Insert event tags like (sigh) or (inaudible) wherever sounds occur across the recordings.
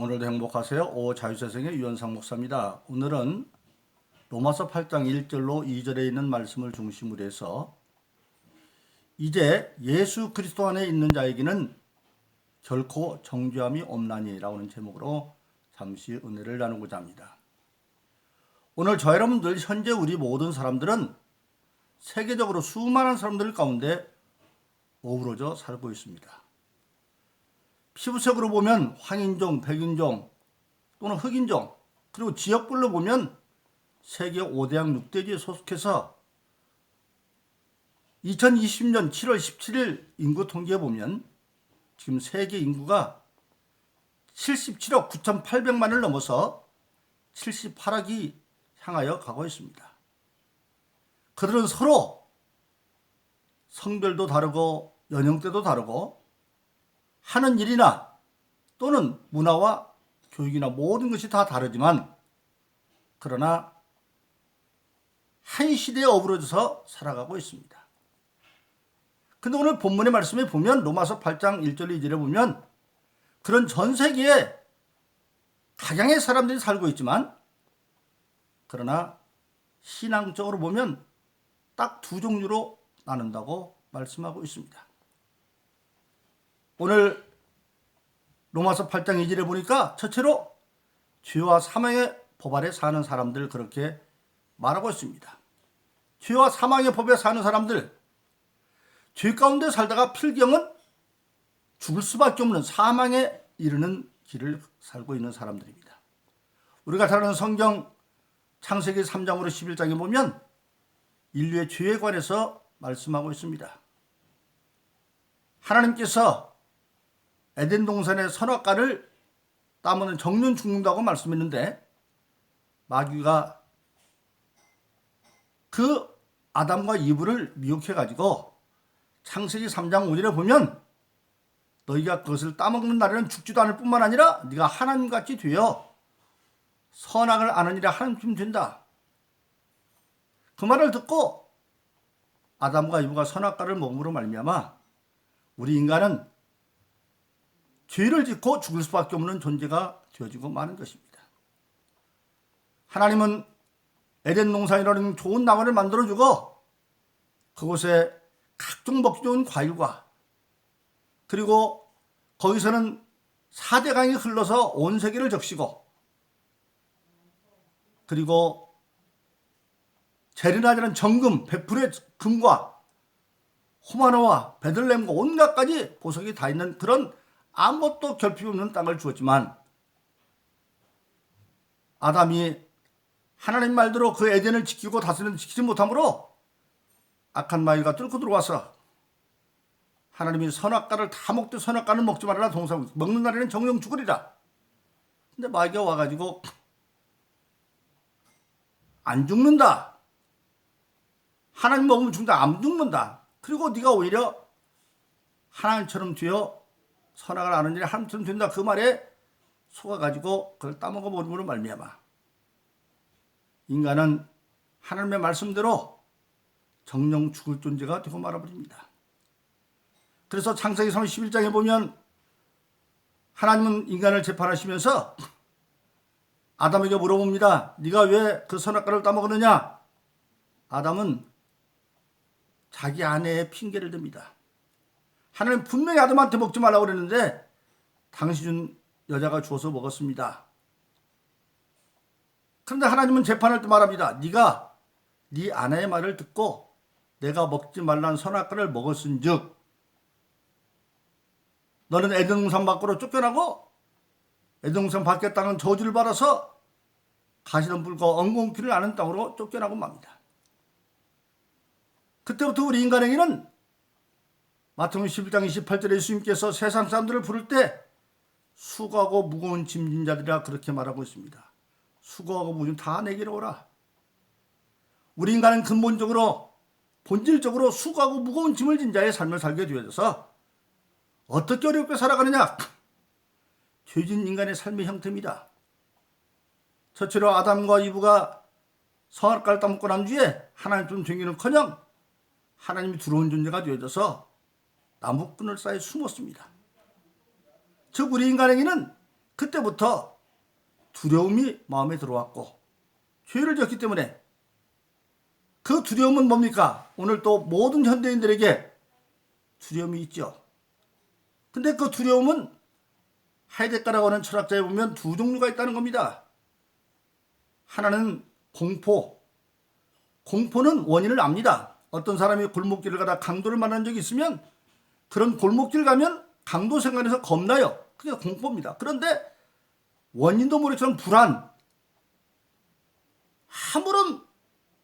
오늘도 행복하세요. 오 자유세상의 유현상 목사입니다. 오늘은 로마서 8장 1절로 2절에 있는 말씀을 중심으로 해서 이제 예수 그리스도 안에 있는 자에게는 결코 정죄함이 없나니라고 하는 제목으로 잠시 은혜를 나누고자 합니다. 오늘 저 여러분들 현재 우리 모든 사람들은 세계적으로 수많은 사람들 가운데 어우러져 살고 있습니다. 피부색으로 보면 황인종, 백인종 또는 흑인종 그리고 지역별로 보면 세계 5대양 6대지에 소속해서 2020년 7월 17일 인구 통계에 보면 지금 세계 인구가 77억 9,800만을 넘어서 78억이 향하여 가고 있습니다. 그들은 서로 성별도 다르고 연령대도 다르고 하는 일이나 또는 문화와 교육이나 모든 것이 다 다르지만 그러나 한 시대에 어우러져서 살아가고 있습니다. 근데 오늘 본문의 말씀에 보면 로마서 8장 1절 2절에 보면 그런 전 세계에 각양의 사람들이 살고 있지만 그러나 신앙적으로 보면 딱 두 종류로 나눈다고 말씀하고 있습니다. 오늘 로마서 8장 2절에 보니까 첫째로 죄와 사망의 법 아래 사는 사람들 그렇게 말하고 있습니다. 죄와 사망의 법에 사는 사람들, 죄 가운데 살다가 필경은 죽을 수밖에 없는 사망에 이르는 길을 살고 있는 사람들입니다. 우리가 잘 아는 성경 창세기 3장으로 11장에 보면 인류의 죄에 관해서 말씀하고 있습니다. 하나님께서 에덴 동산의 선악과를 따면 정년 죽는다고 말씀했는데 마귀가 그 아담과 이브를 미혹해 가지고 창세기 3장 5절에 보면 너희가 그것을 따먹는 날에는 죽지도 않을 뿐만 아니라 네가 하나님같이 되어 선악을 아느니라 하나님쯤 된다. 그 말을 듣고 아담과 이브가 선악과를 먹음으로 말미암아 우리 인간은 죄를 짓고 죽을 수밖에 없는 존재가 되어지고 마는 것입니다. 하나님은 에덴 농산이라는 좋은 나무를 만들어주고 그곳에 각종 먹기 좋은 과일과 그리고 거기서는 사대강이 흘러서 온 세계를 적시고 그리고 제르나이라는 정금, 백불의 금과 호마노와 베들렘과 온갖 가지 보석이 다 있는 그런 아무것도 결핍 없는 땅을 주었지만 아담이 하나님 말대로 그 에덴을 지키고 다스리는 지키지 못하므로 악한 마귀가 뚫고 들어와서 하나님이 선악과를 다 먹되 선악과는 먹지 말아라 동상 먹는 날에는 정령 죽으리라. 근데 마귀가 와가지고 안 죽는다. 하나님 먹으면 죽는다. 안 죽는다. 그리고 네가 오히려 하나님처럼 되어 선악을 아는 일이 하나님처럼 된다. 그 말에 속아가지고 그걸 따먹어 버림으로 말미암아 인간은 하나님의 말씀대로 정령 죽을 존재가 되고 말아버립니다. 그래서 창세기 31장에 보면 하나님은 인간을 재판하시면서 아담에게 물어봅니다. 네가 왜 그 선악과를 따먹었느냐? 아담은 자기 아내의 핑계를 댑니다. 하나님 분명히 아담한테 먹지 말라고 그랬는데 당신은 여자가 주어서 먹었습니다. 그런데 하나님은 재판할 때 말합니다. 네가 네 아내의 말을 듣고 내가 먹지 말란 선악과를 먹었은즉 너는 에덴동산 밖으로 쫓겨나고 에덴동산 밖의 땅은 저주를 받아서 가시던 불과 엉겅퀴를 아는 땅으로 쫓겨나고 맙니다. 그때부터 우리 인간에게는 마태복음 11장 28절에 예수님께서 세상 사람들을 부를 때 수고하고 무거운 짐진 자들이라 그렇게 말하고 있습니다. 수고하고 무거운 다 내게로 오라. 우리 인간은 근본적으로 본질적으로 수고하고 무거운 짐을 진 자의 삶을 살게 되어져서 어떻게 어렵게 살아가느냐? 죄진 인간의 삶의 형태입니다. 첫째로 아담과 이브가 성악과를 따먹고 난 뒤에 하나님 좀 되기는커녕 하나님이 들어온 존재가 되어져서 나무꾼을 쌓에 숨었습니다. 즉 우리 인간에게는 그때부터 두려움이 마음에 들어왔고 죄를 졌기 때문에 그 두려움은 뭡니까? 오늘 또 모든 현대인들에게 두려움이 있죠. 근데 그 두려움은 하이데카라고 하는 철학자에 보면 두 종류가 있다는 겁니다. 하나는 공포. 공포는 원인을 압니다. 어떤 사람이 골목길을 가다 강도를 만난 적이 있으면 그런 골목길 가면 강도 생각해서 겁나요. 그게 공포입니다. 그런데 원인도 모르처럼 불안. 아무런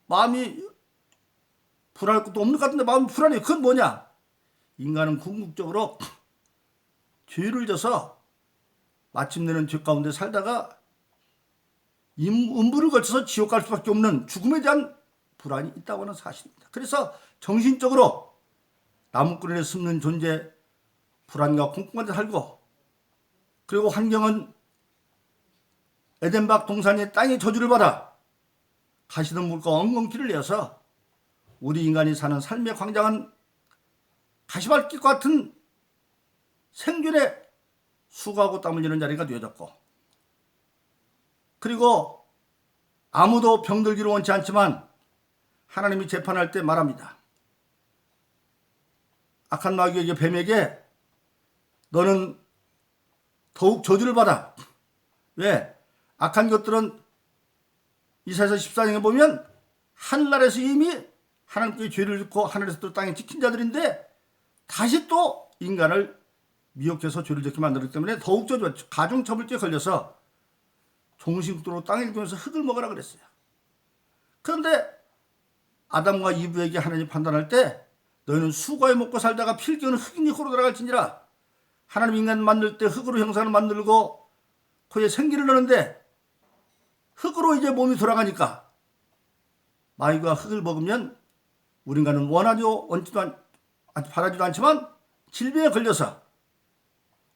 마음이 불안할 것도 없는 것 같은데 마음이 불안해요. 그건 뭐냐? 인간은 궁극적으로 죄를 져서 마침내는 죄 가운데 살다가 임- 음부를 거쳐서 지옥 갈 수밖에 없는 죽음에 대한 불안이 있다고 하는 사실입니다. 그래서 정신적으로 나무꾼에 숨는 존재 불안과 공포 가운데 살고 그리고 환경은 에덴박 동산의 땅의 저주를 받아 가시던 물과 엉겅퀴를 내어서 우리 인간이 사는 삶의 광장은 가시밭길 같은 생존에 수고하고 땀 흘리는 자리가 되어졌고 그리고 아무도 병들기를 원치 않지만 하나님이 재판할 때 말합니다. 악한 마귀에게 뱀에게 너는 더욱 저주를 받아. 왜? 악한 것들은 이사에서 14장에 보면 하늘나라에서 이미 하나님께 죄를 짓고 하늘에서 또 땅에 지킨 자들인데 다시 또 인간을 미혹해서 죄를 짓게 만들기 때문에 더욱 저주 가중처벌죄에 걸려서 종신국도로 땅을 일구면서 흙을 먹으라 그랬어요. 그런데 아담과 이브에게 하나님 판단할 때 너희는 수고에 먹고 살다가 필경은 흙이니 코로 들어갈지니라. 하나님 인간 만들 때 흙으로 형상을 만들고 그에 생기를 넣는데 흙으로 이제 몸이 돌아가니까 마귀가 흙을 먹으면 우리 인간은 원하지도 원치도 않, 바라지도 않지만 질병에 걸려서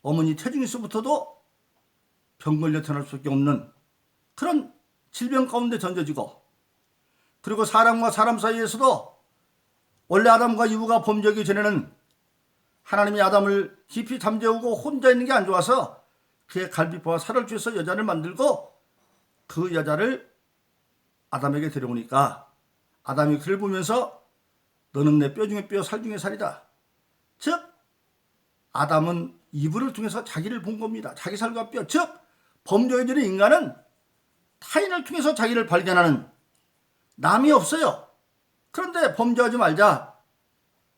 어머니 태중에서부터도 병 걸려 태어날 수밖에 없는 그런 질병 가운데 던져지고 그리고 사람과 사람 사이에서도 원래 아담과 이브가 범죄하기 전에는 하나님이 아담을 깊이 잠재우고 혼자 있는 게 안 좋아서 그의 갈비뼈와 살을 쥐어서 여자를 만들고 그 여자를 아담에게 데려오니까 아담이 그를 보면서 너는 내 뼈 중에 뼈, 살 중에 살이다. 즉 아담은 이브를 통해서 자기를 본 겁니다. 자기 살과 뼈. 즉 범죄에 전에 인간은 타인을 통해서 자기를 발견하는 남이 없어요. 그런데 범죄하지 말자.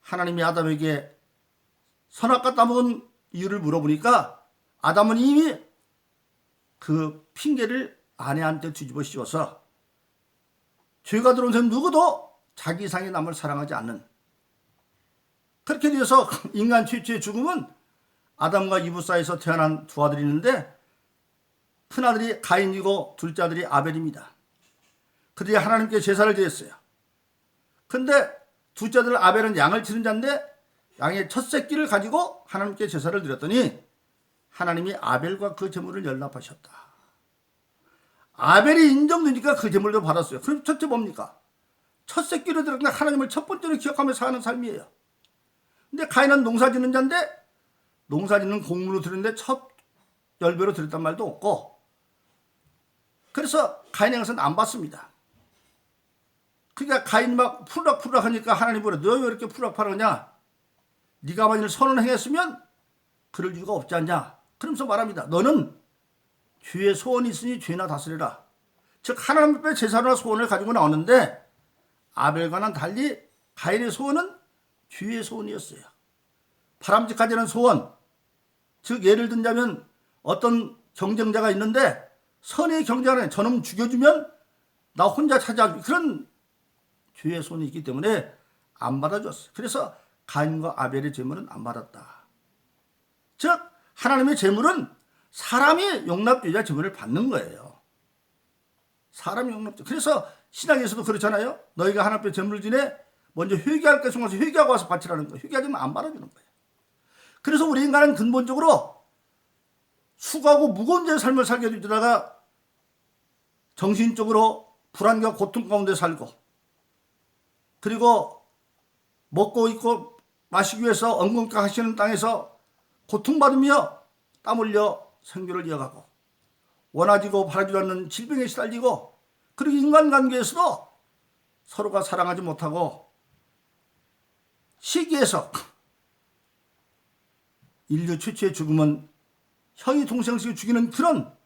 하나님이 아담에게 선악과 따먹은 이유를 물어보니까 아담은 이미 그 핑계를 아내한테 뒤집어 씌워서 죄가 들어온 사람 누구도 자기 이상의 남을 사랑하지 않는 그렇게 되어서 (laughs) 인간 최초의 죽음은 아담과 이브 사이에서 태어난 두 아들이 있는데 큰 아들이 가인이고 둘째 아들이 아벨입니다. 그들이 하나님께 제사를 드렸어요. 근데 둘째 아들 아벨은 양을 치는 자인데 양의 첫 새끼를 가지고 하나님께 제사를 드렸더니 하나님이 아벨과 그 제물을 연락하셨다. 아벨이 인정되니까 그 제물도 받았어요. 그럼 첫째 뭡니까? 첫 새끼를 드렸는데 하나님을 첫 번째로 기억하며 사는 삶이에요. 근데 가인은 농사 짓는 자인데 농사 짓는 공무로 드렸는데 첫 열배로 드렸단 말도 없고 그래서 가인의 것은 안 받습니다. 그러니까 가인 막 푸락푸락 하니까 하나님 보래 너왜 이렇게 푸락푸락하냐? 네가 만일 선을 행했으면 그럴 이유가 없지 않냐? 그러면서 말합니다. 너는 주의 소원이 있으니 죄나 다스리라. 즉 하나님 앞에 제사나 소원을 가지고 나왔는데 아벨과는 달리 가인의 소원은 주의 소원이었어요. 바람직하지 않은 소원. 즉 예를 든다면 어떤 경쟁자가 있는데 선의 경쟁하는 저놈 죽여주면 나 혼자 찾아 그런 주의 손이 있기 때문에 안 받아줬어요. 그래서 가인과 아벨의 제물은 안 받았다. 즉 하나님의 제물은 사람이 용납되자 제물을 받는 거예요. 사람이 용납돼. 그래서 신앙에서도 그렇잖아요. 너희가 하나님 앞에 제물을 지내 먼저 회개할 것을 와서 회개하고 와서 바치라는 거예요. 회개하지 안 받아주는 거예요. 그래서 우리 인간은 근본적으로 수고하고 무거운 죄의 삶을 살게 되다가 정신적으로 불안과 고통 가운데 살고 그리고 먹고 있고 마시기 위해서 엉겅까 하시는 땅에서 고통받으며 땀 흘려 생존을 이어가고 원하지고 바라지도 않는 질병에 시달리고 그리고 인간관계에서도 서로가 사랑하지 못하고 시기에서 (laughs) 인류 최초의 죽음은 형이 동생을 죽이는 그런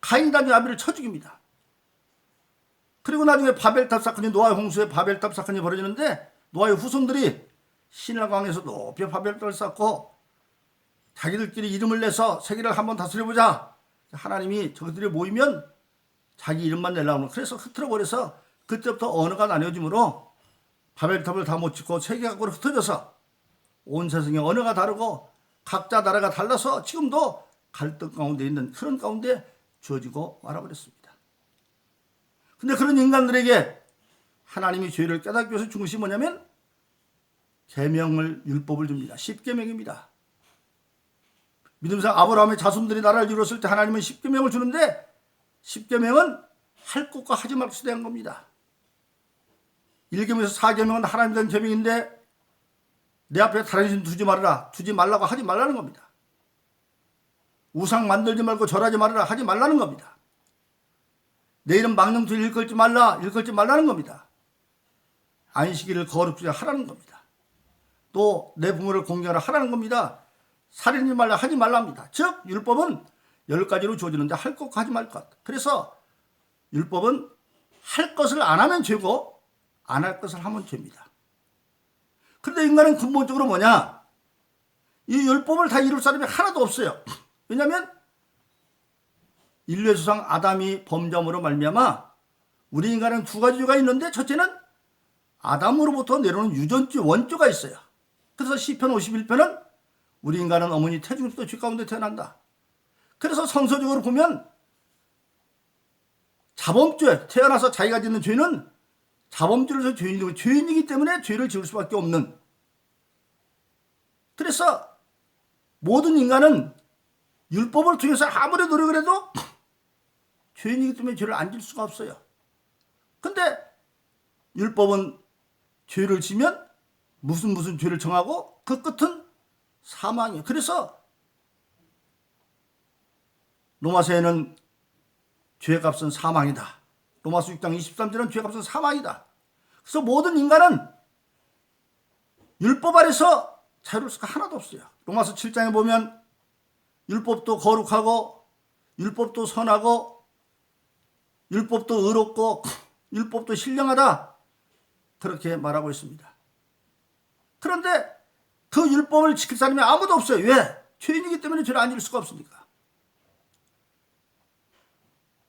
가인단의 아비를 쳐 죽입니다. 그리고 나중에 바벨탑 사건이 노아의 홍수에 바벨탑 사건이 벌어지는데 노아의 후손들이 신라강에서 높이 바벨탑을 쌓고 자기들끼리 이름을 내서 세계를 한번 다스려보자. 하나님이 저들이 모이면 자기 이름만 내려고 그래서 흐트러 버려서 그때부터 언어가 나뉘어지므로 바벨탑을 다 못 짓고 세계 각으로 흩어져서 온 세상의 언어가 다르고 각자 나라가 달라서 지금도 갈등 가운데 있는 그런 가운데 주어지고 말아버렸습니다. 근데 그런 인간들에게 하나님이 죄를 깨닫기 위해서 준 것이 뭐냐면 계명을 율법을 줍니다. 십계명입니다. 믿음상 아브라함의 자손들이 나라를 이뤘을 때 하나님은 십계명을 주는데 십계명은 할 것과 하지 말 것에 대한 겁니다. 1계명에서 4계명은 하나님에 대한 계명인데 내 앞에 다른 신 두지 말아라. 두지 말라고 하지 말라는 겁니다. 우상 만들지 말고 절하지 말아라. 하지 말라는 겁니다. 내 이름 망령투 일컬지 말라. 일컬지 말라는 겁니다. 안식일을 거룩히 하라는 겁니다. 또 내 부모를 공경하라 하라는 겁니다. 살인하지 말라 하지 말랍니다. 즉 율법은 열 가지로 주어지는데 할 것과 하지 말 것. 그래서 율법은 할 것을 안 하면 죄고 안 할 것을 하면 죄입니다. 그런데 인간은 근본적으로 뭐냐? 이 율법을 다 이룰 사람이 하나도 없어요. 왜냐하면 인류의 수상 아담이 범죄함으로 말미암아 우리 인간은 두 가지 죄가 있는데 첫째는 아담으로부터 내려오는 유전죄 원죄가 있어요. 그래서 시편 51편은 우리 인간은 어머니 태중부터 죄 가운데 태어난다. 그래서 성서적으로 보면 자범죄 태어나서 자기가 짓는 죄는 자범죄를 해서 죄인이고 죄인이기 때문에 죄를 지을 수밖에 없는 그래서 모든 인간은 율법을 통해서 아무리 노력을 해도 죄인이기 때문에 죄를 안 질 수가 없어요. 근데 율법은 죄를 지면 무슨 무슨 죄를 정하고 그 끝은 사망이에요. 그래서 로마서에는 죄값은 사망이다. 로마서 6장 23절은 죄값은 사망이다. 그래서 모든 인간은 율법 아래서 자유로울 수가 하나도 없어요. 로마서 7장에 보면 율법도 거룩하고 율법도 선하고 율법도 의롭고 율법도 신령하다. 그렇게 말하고 있습니다. 그런데 그 율법을 지킬 사람이 아무도 없어요. 왜? 죄인이기 때문에 죄를 안 지을 수가 없으니까.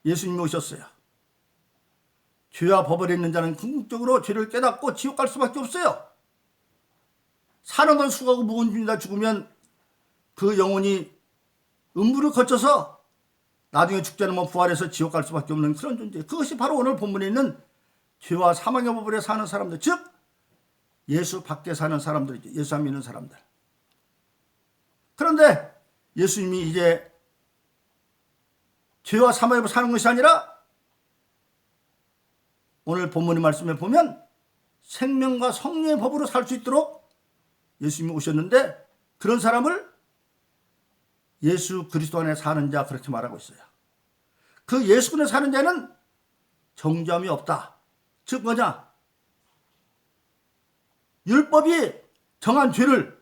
예수님이 오셨어요. 죄와 법을 있는 자는 궁극적으로 죄를 깨닫고 지옥 갈 수밖에 없어요. 사는 건 수고하고 무거운 짐이다 죽으면 그 영혼이 음부를 거쳐서 나중에 죽지 않으면 부활해서 지옥 갈 수밖에 없는 그런 존재. 그것이 바로 오늘 본문에 있는 죄와 사망의 법을에 사는 사람들, 즉 예수 밖에 사는 사람들이죠. 예수 안 믿는 사람들. 그런데 예수님이 이제 죄와 사망의 법 사는 것이 아니라 오늘 본문의 말씀에 보면 생명과 성령의 법으로 살 수 있도록 예수님이 오셨는데 그런 사람을 예수 그리스도 안에 사는 자 그렇게 말하고 있어요. 그 예수 안에 사는 자는 정점이 없다. 즉 뭐냐? 율법이 정한 죄를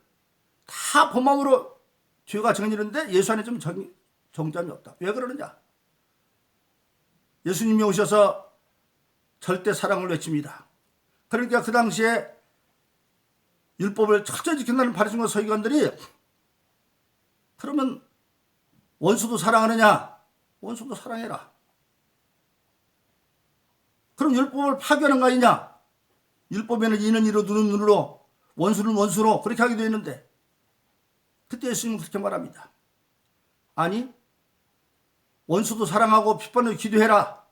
다 범함으로 죄가 정해지는데 예수 안에 좀 정, 정점이 없다. 왜 그러느냐? 예수님이 오셔서 절대 사랑을 외칩니다. 그러니까 그 당시에 율법을 철저히 지킨다는 바리새인과 서기관들이 그러면 원수도 사랑하느냐? 원수도 사랑해라. 그럼 율법을 파괴하는 거 아니냐? 율법에는 이는 이로 눈은 눈으로 원수는 원수로 그렇게 되어 있는데 그때 예수님은 그렇게 말합니다. 아니 원수도 사랑하고 핍반을 기도해라.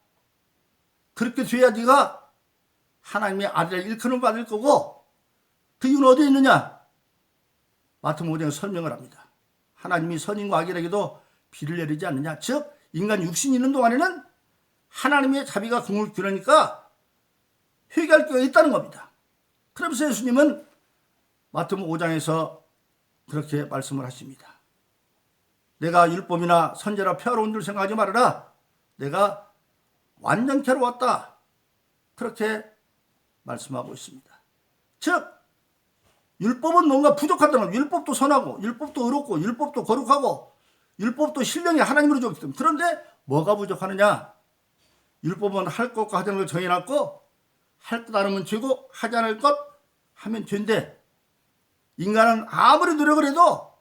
그렇게 돼야 네가 하나님의 아들의 일컬음을 받을 거고 그 이유는 어디에 있느냐? 5장에 설명을 합니다. 하나님이 선인과 악인에게도 비를 내리지 않느냐? 즉 인간 육신이 있는 동안에는 하나님의 자비가 공을 기르니까 회개할 기회가 있다는 겁니다. 그러면서 예수님은 마태복음 5장에서 그렇게 말씀을 하십니다. 내가 율법이나 선제라 펴러온 줄 생각하지 말아라. 내가 완전케 로 왔다. 그렇게 말씀하고 있습니다. 즉 율법은 뭔가 부족하다는 거. 율법도 선하고 율법도 의롭고 율법도 거룩하고 율법도 신령이 하나님으로 줬기 때문에 그런데 뭐가 부족하느냐? 율법은 할 것과 하지 않을 것 정해놨고 할것 않으면 죄고 하지 않을 것 하면 죄인데 인간은 아무리 노력을 해도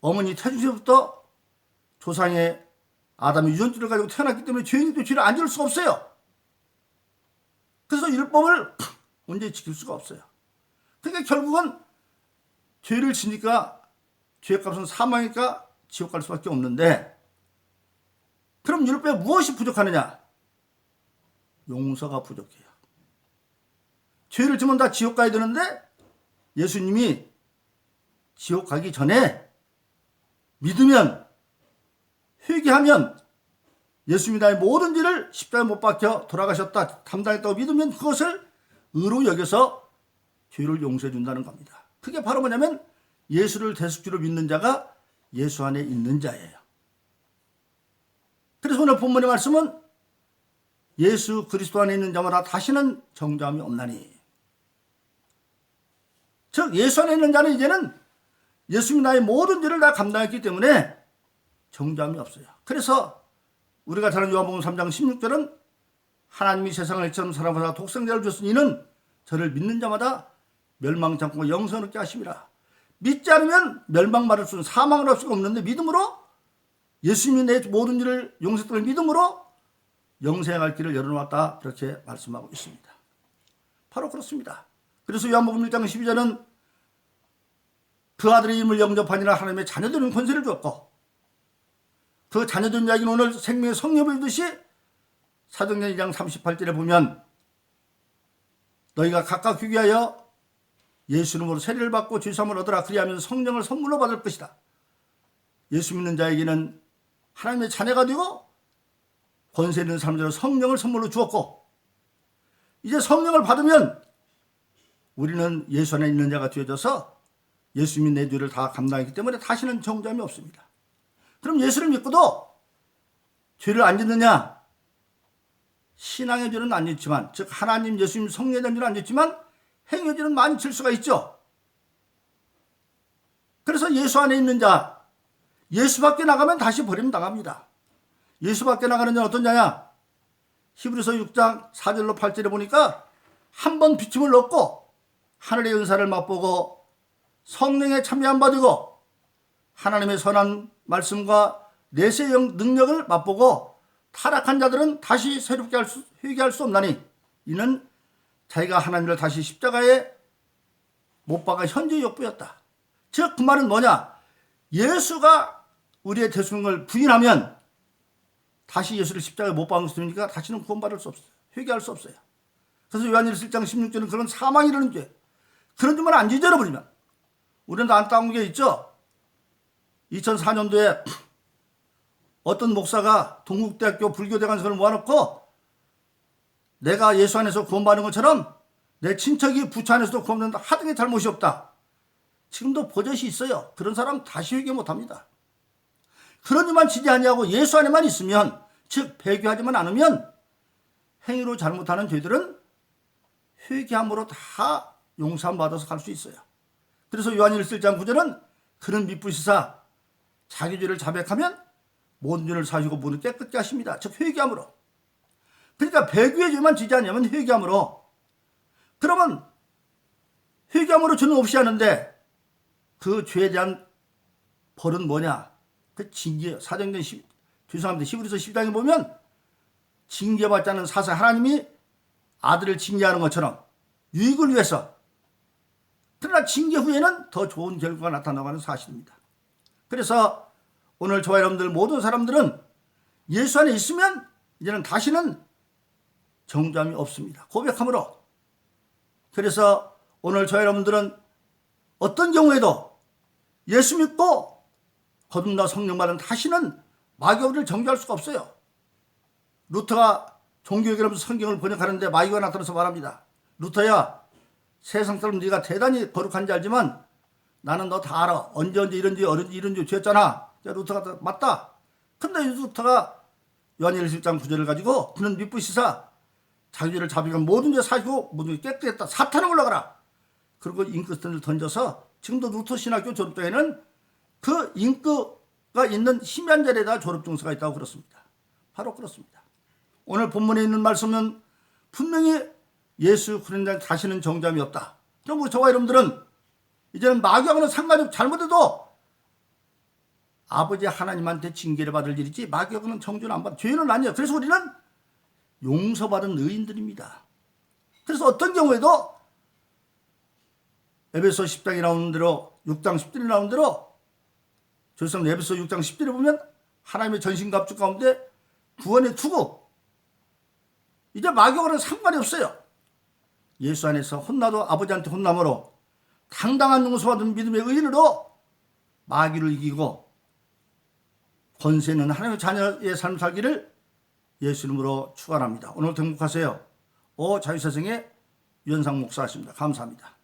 어머니 태중에부터 조상의 아담의 유전자를 가지고 태어났기 때문에 죄인도 죄를 안 지을 수가 없어요. 그래서 율법을 언제 지킬 수가 없어요. 그러니까 결국은 죄를 지니까 죄값은 사망이니까 지옥 갈 수밖에 없는데 그럼 율법에 무엇이 부족하느냐? 용서가 부족해요. 죄를 지면 다 지옥 가야 되는데 예수님이 지옥 가기 전에 믿으면 회개하면 예수님이 나의 모든 죄를 십자가에 못 박혀 돌아가셨다 담당했다고 믿으면 그것을 의로 여겨서 죄를 용서해 준다는 겁니다. 그게 바로 뭐냐면 예수를 대속주로 믿는 자가 예수 안에 있는 자예요. 그래서 오늘 본문의 말씀은 예수 그리스도 안에 있는 자마다 다시는 정죄함이 없나니. 즉 예수 안에 있는 자는 이제는 예수님 나의 모든 죄를 다 감당했기 때문에 정죄함이 없어요. 그래서 우리가 잘 아는 요한복음 3장 16절은 하나님이 세상을 이처럼 사랑하사 독생자를 줬으니 이는 저를 믿는 자마다 멸망치 않고 영생을 얻게 하심이라. 믿지 않으면 멸망받을 수는 사망을 할 수가 없는데 믿음으로 예수님이 내 모든 일을 용서했다는 믿음으로 영생할 길을 열어놓았다 이렇게 말씀하고 있습니다. 바로 그렇습니다. 그래서 요한복음 1장 12절은 그 아들의 이름을 영접하니라 하나님의 자녀들은 권세를 줬고 그 자녀들 이야기는 오늘 생명의 성령을 듯이 사도행전 2장 38절에 보면 너희가 각각 휴기하여 예수 이름으로 세례를 받고 죄사함을 얻으라 그리하면 성령을 선물로 받을 것이다. 예수 믿는 자에게는 하나님의 자녀가 되고 권세 있는 사람들은 성령을 선물로 주었고 이제 성령을 받으면 우리는 예수 안에 있는 자가 되어져서 예수 믿는 내 죄를 다 감당했기 때문에 다시는 정죄함이 없습니다. 그럼 예수를 믿고도 죄를 안 짓느냐? 신앙의 죄는 안 짓지만 즉 하나님 예수님 대한 죄는 안 짓지만 죄는 많이 질 수가 있죠. 그래서 예수 안에 있는 자 예수 밖에 나가면 다시 버림 당합니다. 예수 밖에 나가는 자는 어떤 자냐? 히브리서 6장 4절로 8절에 보니까 한 번 비침을 넣고 하늘의 은사를 맛보고 성령에 참여한 바 되고 하나님의 선한 말씀과 내세의 영- 능력을 맛보고 타락한 자들은 다시 새롭게 할 수, 회개할 수 없나니 이는 자기가 하나님을 다시 십자가에 못 박아 현재 욕부였다. 즉 그 말은 뭐냐? 예수가 우리의 대승을 부인하면 다시 예수를 십자가에 못 박는 수니까 다시는 구원받을 수 없어요. 회개할 수 없어요. 그래서 요한일서 1장 16절은 그런 사망이라는 죄 그런 줄만 안 잊어버리면 우리는 안타까운 게 있죠. 2004년도에 (clears throat) 어떤 목사가 동국대학교 불교대관석을 모아놓고 내가 예수 안에서 구원받는 것처럼 내 친척이 부처 안에서도 구원받는다 하등의 잘못이 없다. 지금도 버젓이 있어요. 그런 사람 다시 회개 못합니다. 그런 일만 지지 아니하고 예수 안에만 있으면 즉 배교하지만 않으면 행위로 잘못하는 죄들은 회개함으로 다 용서함 받아서 갈 수 있어요. 그래서 요한일서 1장 9절은 그는 미쁘시사 자기 죄를 자백하면 모든 죄를 사시고 모든 깨끗게 하십니다. 즉 회개함으로. 그러니까 배교의 죄만 지지 않으면 회개함으로. 그러면 회개함으로 죄는 없이 하는데 그 죄에 대한 벌은 뭐냐? 그 징계 사정된 시, 죄송합니다. 히브리서 10장에 보면 징계받지 않은 사사 하나님이 아들을 징계하는 것처럼 유익을 위해서 그러나 징계 후에는 더 좋은 결과가 나타나가는 사실입니다. 그래서 오늘 저와 여러분들 모든 사람들은 예수 안에 있으면 이제는 다시는 정죄함이 없습니다. 고백함으로. 그래서 오늘 저와 여러분들은 어떤 경우에도 예수 믿고 거듭나 성령 받은 다시는 마귀를 정죄할 수가 없어요. 루터가 종교개념 성경을 번역하는데 마귀가 나타나서 말합니다. 루터야 세상 사람 네가 대단히 거룩한지 알지만 나는 너 다 알아. 언제 언제 이런지 어른지 이런지 죄했잖아. 자, 루터가 맞다. 근데 루터가 요한일 1장 9절을 가지고 그는 미쁘시사 자기를 모든 죄 사시고 모든 게 깨끗했다. 사탄을 올라가라. 그리고 잉크스턴을 던져서 지금도 루터 신학교 졸업장에는 그 잉크가 있는 심연절에다 졸업 증서가 있다고 그렇습니다. 바로 그렇습니다. 오늘 본문에 있는 말씀은 분명히 예수 그리스도에 다시는 정잠이 없다. 그럼 우리 저와 여러분들은 이제는 마귀하고는 상관이 없 잘못해도 아버지 하나님한테 징계를 받을 일이지 마귀하고는 정죄는 안 받아 죄는 아니에요. 그래서 우리는 용서받은 의인들입니다. 그래서 어떤 경우에도 에베소 10장이 나오는 대로 6장 10절이 나오는 대로 죄송합니다. 에베소 6장 10절에 보면 하나님의 전신갑주 가운데 구원의 투구 이제 마귀하고는 상관이 없어요. 예수 안에서 혼나도 아버지한테 혼남으로 당당한 용서받은 믿음의 의인으로 마귀를 이기고 권세 있는 하나님의 자녀의 삶 살기를 예수 이름으로 축원합니다. 오늘 행복하세요. 오 자유세상의 유현상 목사십니다. 감사합니다.